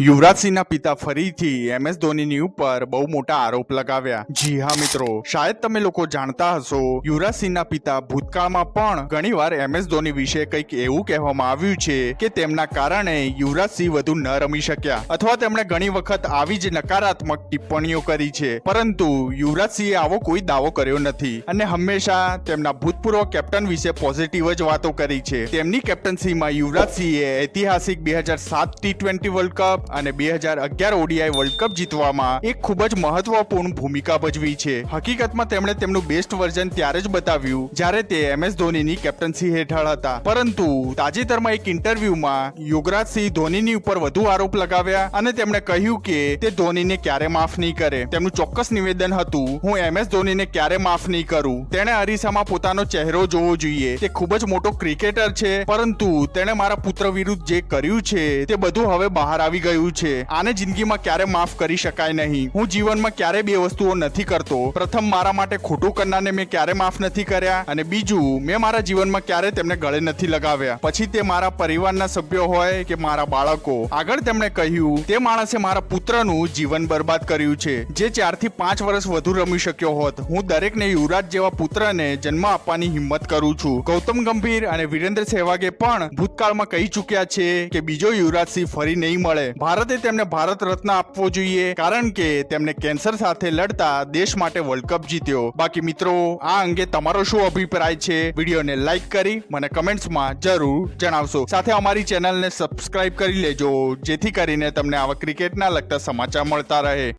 યુવરાજસિંહના પિતા ફરીથી એમએસ ધોનીની ઉપર બહુ મોટા આરોપ લગાવ્યા. જી હા, મિત્રો. શાયદ તમે લોકો જાણતા હશો, યુવરાજસિંહના પિતા ભૂતકાળમાં પણ ઘણીવાર એમએસ ધોની વિશે કંઈક એવું કહેવામાં આવ્યું છે કે તેમના કારણે યુવરાજસિંહ વધુ ન રમી શક્યા. અથવા તેમણે ઘણી વખત આવી જ નકારાત્મક ટિપ્પણીઓ કરી છે. પરંતુ યુવરાજસિંહે આવો કોઈ દાવો કર્યો નથી અને હંમેશા તેમના ભૂતપૂર્વ કેપ્ટન વિશે પોઝિટિવ જ વાતો કરી છે. તેમની કેપ્ટનસીમાં યુવરાજસિંહે ઐતિહાસિક બે હજાર સાત ટી ટ્વેન્ટી વર્લ્ડ કપ અને બે હજાર અગિયાર ઓડીઆઈ વર્લ્ડ કપ જીતવામાં એક ખૂબ જ મહત્વપૂર્ણ ભૂમિકા ભજવી છે. હકીકતમાં તેમણે તેમનું બેસ્ટ વર્ઝન ત્યારે જ બતાવ્યું જ્યારે તે એમએસ ધોનીની કેપ્ટનસી હેઠળ હતા. પરંતુ તાજેતરમાં એક ઇન્ટરવ્યુમાં યુવરાજસિંહ ધોનીની ઉપર વધુ આરોપ લગાવ્યા અને તેમણે કહ્યું કે તે ધોનીને ક્યારે માફ નહીં કરે. તેમનું ચોક્કસ નિવેદન હતું, હું એમએસ ધોનીને ક્યારે માફ નહીં કરું. તેણે અરીસામાં પોતાનો ચહેરો જોવો જોઈએ. તે ખૂબ જ મોટો ક્રિકેટર છે, પરંતુ તેણે મારા પુત્ર વિરુદ્ધ જે કર્યું છે, તે બધું હવે બહાર આવી ગયું છે. આને જિંદગીમાં ક્યારે માફ કરી શકાય નહીં? હું જીવનમાં ક્યારે બે વસ્તુઓ નથી કરતો? પ્રથમ, મારા માટે ખોટું કરનારને મેં ક્યારે માફ નથી કર્યા? અને બીજું, મેં મારા જીવનમાં ક્યારે તેમને ગળે નથી લગાવ્યા? પછી તે મારા પરિવારના સભ્યો હોય કે મારા બાળકો? આગળ તેમણે કહ્યું, તે માણસે મારા પુત્રનું જીવન બરબાદ કર્યું છે, જે ચારથી પાંચ વર્ષ વધુ રમી શક્યો હોત. હું દરેકને યુવરાજ જેવા પુત્રને જન્મ આપવાની હિંમત કરું છું. ગૌતમ ગંભીર અને વિરેન્દ્ર સહેવાગે પણ ભૂતકાળમાં કહી ચૂક્યા છે કે બીજો યુવરાજ સિંહ ફરી નહીં મળે. ભારતે તેમને ભારત રત્ન આપવો જોઈએ, કારણ કે તેમને કેન્સર સાથે લડતા દેશ માટે વર્લ્ડ કપ જીત્યો. બાકી મિત્રો, આ અંગે તમારો શું અભિપ્રાય છે? વિડીયોને લાઈક કરી મને કમેન્ટ્સમાં જરૂર જણાવશો. સાથે અમારી ચેનલને સબસ્ક્રાઇબ કરી લેજો, જેથી કરીને તમને આવા ક્રિકેટના લગતા સમાચાર મળતા રહે.